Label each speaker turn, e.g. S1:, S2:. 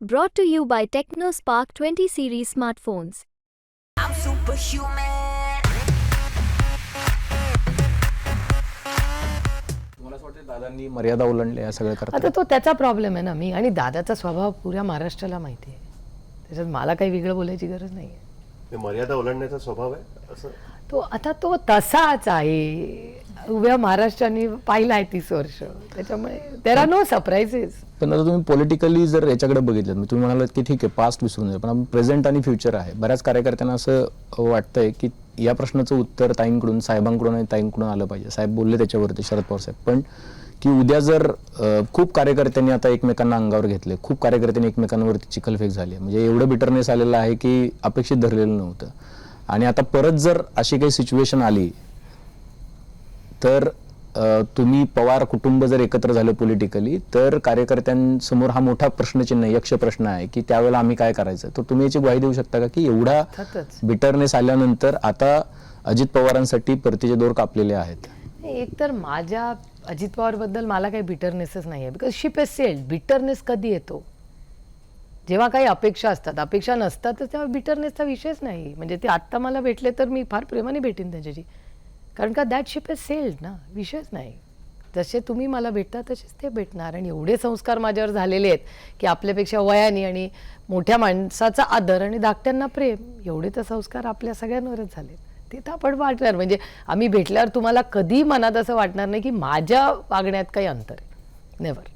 S1: Brought to you by TechnoSpark 20 series smartphones.
S2: I'm superhuman.
S3: मला असं वाटतं दादांनी मर्यादा ओलांडल्या या सगळं
S4: आता तो त्याचा प्रॉब्लेम आहे ना मी आणि दादाचा स्वभाव पुऱ्या महाराष्ट्राला माहिती आहे त्याच्यात मला काही वेगळं बोलायची गरज नाही आहे
S5: हे मर्यादा ओलांडण्याचा स्वभाव आहे असं
S4: तो आता तो तसाच आहे. उभ्या महाराष्ट्राने पाहिला आहे तीस वर्ष. त्याच्यामुळे देर आर नो सरप्राइजेस
S3: पण आता तुम्ही पॉलिटिकली जर याच्याकडे बघितलं म्हणजे तुम्ही म्हणालात की ठीक आहे पास्ट विसरून जाऊ पण आपण प्रेझेंट आणि फ्युचर आहे. बऱ्याच कार्यकर्त्यांना असं वाटतंय की या प्रश्नाचं उत्तर ताईंकडून साहेबांकडून आणि ताईंकडून आलं पाहिजे. साहेब बोलले त्याच्यावरती शरद पवार साहेब. पण की उद्या जर खूप कार्यकर्त्यांनी आता एकमेकांना अंगावर घेतले. खूप कार्यकर्त्यांनी एकमेकांवरती चिखलफेक झाली. म्हणजे एवढं बिटरनेस आलेलं आहे की अपेक्षित धरलेलं नव्हतं. आणि आता परत जर अशी काही सिच्युएशन आली तर तुम्ही पवार कुटुंब जर एकत्र झालं पॉलिटिकली तर कार्यकर्त्यांसमोर हा मोठा प्रश्नचिन्ह यक्ष प्रश्न आहे की त्यावेळेला आम्ही काय करायचं? तर तुम्ही याची ग्वाही देऊ शकता का की एवढा. बिटरनेस आल्यानंतर आता अजित पवारांसाठी परतीचे दोर कापलेले आहेत.
S4: एक तर माझ्या अजित पवारबद्दल मला काही बिटरनेसच नाही आहे because ship S sailed bitterness कधी येतो? जेव्हा काही अपेक्षा असतात अपेक्षा नसतात तर तेव्हा बिटरनेसचा विषयच नाही. म्हणजे ते आत्ता मला भेटले तर मी फार प्रेमाने भेटेन त्यांच्याशी. कारण का दॅट शिप इज सेल्ड ना विषयच नाही. जसे तुम्ही मला भेटता तसेच ते भेटणार. आणि एवढे संस्कार माझ्यावर झालेले आहेत की आपल्यापेक्षा वयाने आणि मोठ्या माणसाचा आदर आणि धाकट्यांना प्रेम एवढे तर संस्कार आपल्या सगळ्यांवरच झाले. ते तर आपण वाटणार. म्हणजे आम्ही भेटल्यावर तुम्हाला कधी मनात असं वाटणार नाही की माझ्या वागण्यात काही अंतर आहे. नेवर